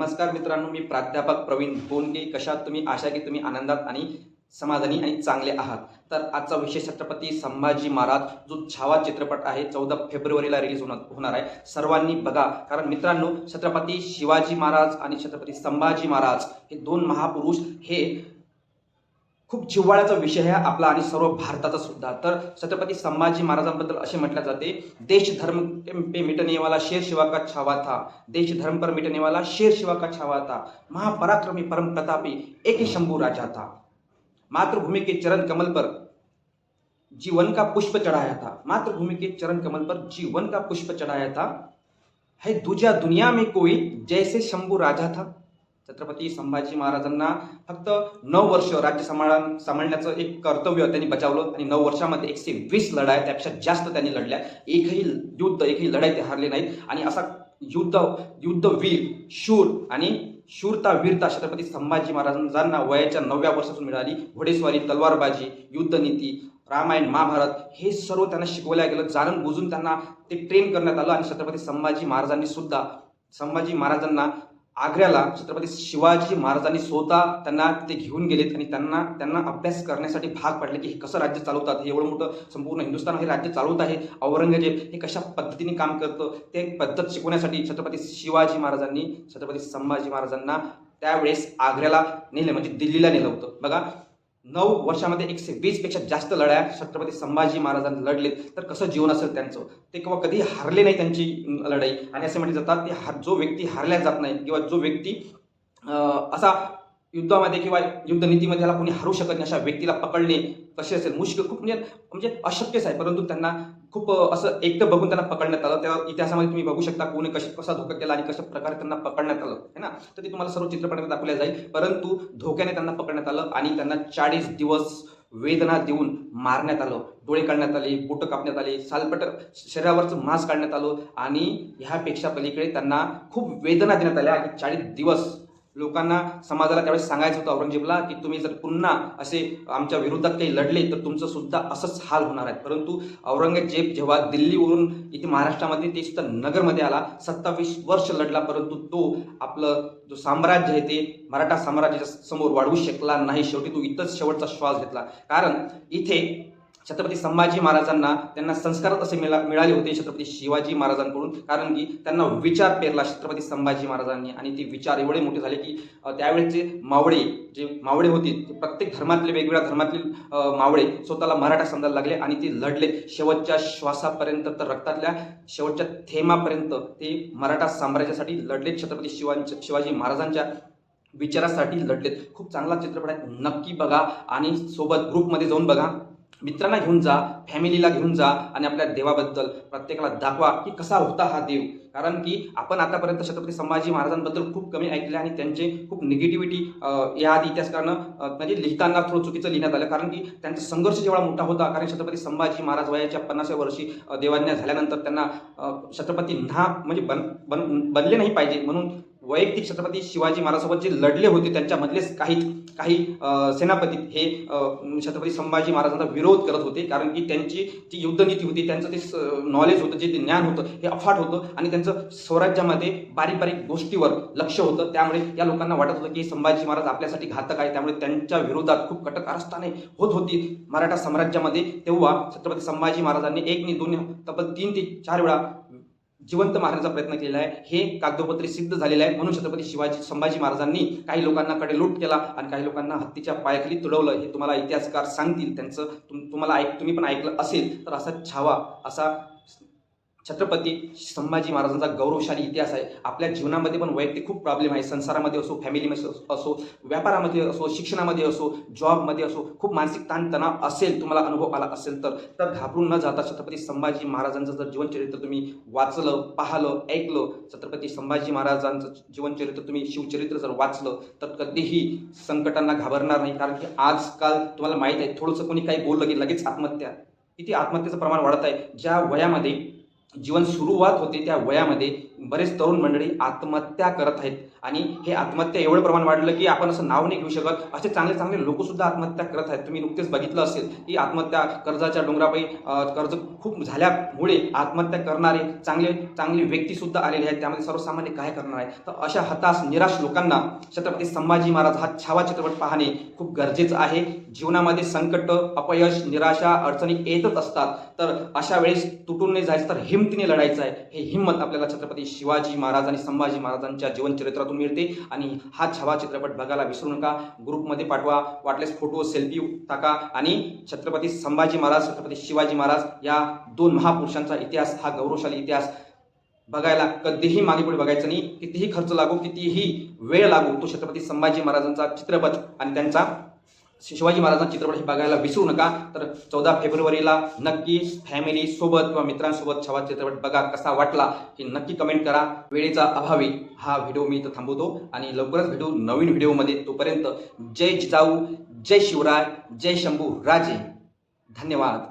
नमस्कार मित्रांनो मी प्राध्यापक प्रवीण बोनके कशात तुम्ही? आशा की तुम्ही आनंदात आणि समाधानी आणि चांगले आहात. तर आजचा विशेष छत्रपती संभाजी महाराज जो छावा चित्रपट आहे चौदा फेब्रुवारीला रिलीज होणार होणार आहे. सर्वांनी बघा. कारण मित्रांनो छत्रपती शिवाजी महाराज आणि छत्रपती संभाजी महाराज हे दोन महापुरुष हे खूप जिव्हाळ्याचा विषय आहे आपला आणि सर्व भारताचा सुद्धा. तर छत्रपती संभाजी महाराजांबद्दल असे म्हटले जाते देश धर्म पे मिटने वाला शेर शिवा का छावा था देश धर्म पर मिटने वाला शेर शिवा का छावा था महापराक्रमी परम प्रतापी एक ही शंभू राजा था मातृभूमि के चरण कमल पर जीवन का पुष्प चढ़ाया था मातृभूमि के चरण कमल पर जीवन का पुष्प चढ़ाया था है दूजा दुनिया में कोई जैसे शंभू राजा था छत्रपती संभाजी महाराजांना फक्त नऊ वर्ष राज्य सांभाळ सांभाळण्याचं एक कर्तव्य त्यांनी बजावलं आणि नऊ वर्षामध्ये एकशे वीस लढाया त्यापेक्षा जास्त त्यांनी लढल्या. एकही युद्ध एकही लढाई ते हारले नाहीत. आणि असा युद्ध युद्धवीर शूर आणि शूरता वीरता छत्रपती संभाजी महाराजांना वयाच्या नवव्या वर्षातून मिळाली. घोडेस्वारी तलवारबाजी युद्धनीती रामायण महाभारत हे सर्व त्यांना शिकवल्या गेलं. जाणून बुजून त्यांना ते ट्रेन करण्यात आलं आणि छत्रपती संभाजी महाराजांनी सुद्धा संभाजी महाराजांना आग्र्याला छत्रपती शिवाजी महाराजांनी स्वतः त्यांना ते घेऊन गेलेत आणि त्यांना त्यांना अभ्यास करण्यासाठी भाग पाडले की हे कसं राज्य चालवतात? हे एवढं मोठं संपूर्ण हिंदुस्थान हे राज्य चालवत आहे. औरंगजेब हे कशा पद्धतीने काम करतं? ते पद्धत शिकवण्यासाठी छत्रपती शिवाजी महाराजांनी छत्रपती संभाजी महाराजांना त्यावेळेस आग्र्याला नेलं म्हणजे दिल्लीला नेलं होतं. बघा नऊ वर्षामध्ये एकशे वीसपेक्षा जास्त लढाया छत्रपती संभाजी महाराजांनी लढलेत. तर कसं जीवन असेल त्यांचं? ते किंवा कधी हारले नाही त्यांची लढाई. आणि असे म्हटले जातात की हार जो व्यक्ती हारल्या जात नाही किंवा जो व्यक्ती असा युद्धामध्ये किंवा युद्धनीतीमध्ये याला कोणी हरू शकत नाही अशा व्यक्तीला पकडणे कसे असेल? मुश्किल खूप म्हणजे म्हणजे अशक्यच आहे परंतु त्यांना खूप असं एकटं बघून त्यांना पकडण्यात आलं. त्या इतिहासामध्ये तुम्ही बघू शकता कोणी कशा कसा धोका केला आणि कशा प्रकारे त्यांना पकडण्यात आलं है ना? तर ते तुम्हाला सर्व चित्रपटामध्ये दाखवल्या जाईल. परंतु धोक्याने त्यांना पकडण्यात आलं आणि त्यांना चाळीस दिवस वेदना देऊन मारण्यात आलं. डोळे काढण्यात आले बोटं कापण्यात आले सालपट शरीरावरचं मांस काढण्यात आलं आणि ह्यापेक्षा पलीकडे त्यांना खूप वेदना देण्यात आल्या आणि चाळीस दिवस लोकांना समाजाला त्यावेळेस सांगायचं होतं औरंगजेबला की तुम्ही जर पुन्हा असे आमच्या विरोधात काही लढले तर तुमचं सुद्धा असंच हाल होणार आहे. परंतु औरंगजेब जेव्हा दिल्लीवरून इथे महाराष्ट्रामध्ये ते सुद्धा नगरमध्ये आला. सत्तावीस वर्ष लढला परंतु तो आपलं जो साम्राज्य आहे ते मराठा साम्राज्याच्या समोर वाढवू शकला नाही. शेवटी तो इथंच शेवटचा श्वास घेतला. कारण इथे छत्रपती संभाजी महाराजांना त्यांना संस्कार असे मिळा मिळाले होते छत्रपती शिवाजी महाराजांकडून. कारण की त्यांना विचार पेरला छत्रपती संभाजी महाराजांनी आणि ते विचार एवढे मोठे झाले की त्यावेळेचे मावळे जे मावळे होते ते प्रत्येक धर्मातले वेगवेगळ्या धर्मातले मावळे स्वतःला मराठा समजायला लागले आणि ते लढले. शेवटच्या श्वासापर्यंत तर रक्तातल्या शेवटच्या थेंबापर्यंत ते मराठा साम्राज्यासाठी लढले छत्रपती शिवांच्या शिवाजी महाराजांच्या विचारासाठी लढलेत. खूप चांगला चित्रपट आहे. नक्की बघा आणि सोबत ग्रुपमध्ये जाऊन बघा. मित्रांना घेऊन जा फॅमिलीला घेऊन जा आणि आपल्या देवाबद्दल प्रत्येकाला दाखवा की कसा होता हा देव. कारण की आपण आतापर्यंत छत्रपती संभाजी महाराजांबद्दल खूप कमी ऐकले आणि त्यांचे खूप निगेटिव्हिटी याआधी इतिहासकारानं म्हणजे लिहिताना थोडं चुकीचं लिहिण्यात आलं. कारण की त्यांचा संघर्ष जेवढा मोठा होता कारण छत्रपती संभाजी महाराज वयाच्या पन्नासव्या वर्षी अं, देवाज्ञा झाल्यानंतर त्यांना छत्रपती ना म्हणजे बन बन बनले नाही पाहिजे. म्हणून वैयक्तिक छत्रपती शिवाजी महाराजांसोबत जे लढले होते त्यांच्यामधलेच काही काही सेनापती हे छत्रपती संभाजी महाराजांचा विरोध करत होते. कारण की त्यांची जी युद्धनीती होती त्यांचं ते नॉलेज होतं जे ते ज्ञान होतं हे अफाट होतं आणि त्यांचं स्वराज्यामध्ये बारीक बारीक गोष्टीवर लक्ष होतं. त्यामुळे या लोकांना वाटत होतं की संभाजी महाराज आपल्यासाठी घातक आहे त्यामुळे त्यांच्या विरोधात खूप कटक कारस्थाने होत होती. मराठा साम्राज्यामध्ये तेव्हा छत्रपती संभाजी महाराजांनी एक नि दोन तब्बल तीन ते चार वेळा जिवंत मारण्याचा प्रयत्न केलेला आहे. हे कागदोपत्री सिद्ध झालेलं आहे. म्हणून छत्रपती शिवाजी संभाजी महाराजांनी काही लोकांना कडे लूट केला आणि काही लोकांना हत्तीच्या पायाखाली तुडवलं. हे तुम्हाला इतिहासकार सांगतील. त्यांचं तुम तुम्हाला ऐक तुम्ही पण ऐकलं असेल. तर असा छावा असा छत्रपती संभाजी महाराजांचा गौरवशाली इतिहास आहे. आपल्या जीवनामध्ये पण वैयक्तिक खूप प्रॉब्लेम आहे. संसारामध्ये असो फॅमिलीमध्ये असो- असो व्यापारामध्ये असो शिक्षणामध्ये असो जॉबमध्ये असो खूप मानसिक ताणतणाव असेल तुम्हाला अनुभव आला असेल तर तर घाबरून न जाता छत्रपती संभाजी महाराजांचं जर जीवनचरित्र तुम्ही वाचलं पाहिलं ऐकलं छत्रपती संभाजी महाराजांचं जीवनचरित्र तुम्ही शिवचरित्र जर वाचलं तर कधीही संकटांना घाबरणार नाही. कारण की आजकाल तुम्हाला माहीत आहे थोडंसं कोणी काही बोललं की लगेच आत्महत्या. किती आत्महत्येचं प्रमाण वाढत आहे. ज्या वयामध्ये जीवन सुरुवात होते त्या वयामध्ये बरेच तरुण मंडळी आत्महत्या करत आहेत. आणि हे आत्महत्या एवढं प्रमाण वाढलं की आपण असं नाव नाही घेऊ शकत. असे चांगले चांगले लोक सुद्धा आत्महत्या करत आहेत. तुम्ही नुकतेच बघितलं असेल की आत्महत्या कर्जाच्या डोंगरापायी कर्ज खूप झाल्यामुळे आत्महत्या करणारे चांगले चांगले व्यक्ती सुद्धा आलेले आहेत. त्यामध्ये सर्वसामान्य काय करणार आहे? तर अशा हताश निराश लोकांना छत्रपती संभाजी महाराज हा छावा चित्रपट पाहणे खूप गरजेचं आहे. जीवनामध्ये संकट अपयश निराशा अडचणी येतच असतात. तर अशा वेळेस तुटून नाही जायचं तर हिमतीने लढायचं आहे. हे हिंमत आपल्याला छत्रपती शिवाजी महाराज आणि संभाजी महाराजांच्या जीवनचरित्रात जीवनचरित्रातून मिळते. आणि हा छावा चित्रपट बघायला विसरू नका. ग्रुपमध्ये पाठवा. वाटल्यास फोटो सेल्फी टाका. आणि छत्रपती संभाजी महाराज छत्रपती शिवाजी महाराज या दोन महापुरुषांचा इतिहास हा गौरवशाली इतिहास बघायला कधीही मागे पुढे बघायचं नाही. कितीही खर्च लागू कितीही वेळ लागू तो छत्रपती संभाजी महाराजांचा चित्रपट आणि त्यांचा शिवाजी महाराजांचा चित्रपट हे बघायला विसरू नका. तर चौदा फेब्रुवारीला नक्की फॅमिली सोबत किंवा मित्रांसोबत छावा चित्रपट बघा कसा वाटला हे नक्की कमेंट करा. वेळेचा अभावी हा व्हिडिओ मी इथं थांबवतो आणि लवकरच व्हिडिओ नवीन व्हिडिओमध्ये तोपर्यंत जय जिजाऊ जय शिवराय जय शंभू राजे. धन्यवाद.